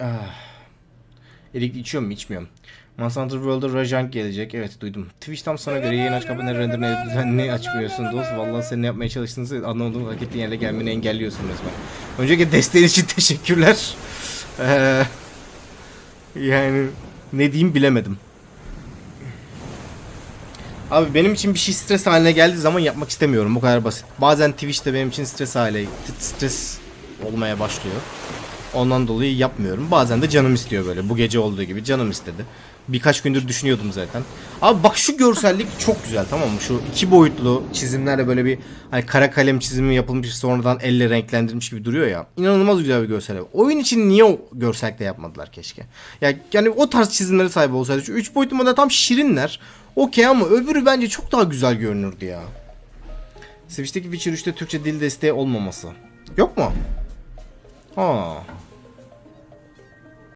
Ah. Erik içiyor mu? İçmiyorum. Monster World'da Rajang gelecek. Evet duydum. Twitch tam sana göre yayın aç kapını renderine düzenli açmıyorsun dost. Vallahi senin yapmaya çalıştığınızı anlamadığım hak ettiğin yerle gelmeni engelliyorsun resmen. Önceki desteğin için teşekkürler. Ee, yani ne diyeyim bilemedim. Abi benim için bir şey stres haline geldiği zaman yapmak istemiyorum. Bu kadar basit. Bazen Twitch'te benim için stres hale stres olmaya başlıyor. Ondan dolayı yapmıyorum. Bazen de canım istiyor böyle. Bu gece olduğu gibi canım istedi. Birkaç gündür düşünüyordum zaten. Abi bak şu görsellik çok güzel tamam mı? Şu iki boyutlu çizimlerle böyle bir hani kara kalem çizimi yapılmış sonradan elle renklendirilmiş gibi duruyor ya. İnanılmaz güzel bir görsel. Oyun için niye o görsellikle yapmadılar keşke? Ya yani o tarz çizimlere sahip olsaydı. Şu üç boyutlu model tam şirinler. Okey ama öbürü bence çok daha güzel görünürdü ya. Switch'teki Witcher 3'te Türkçe dil desteği olmaması. Yok mu? Aa.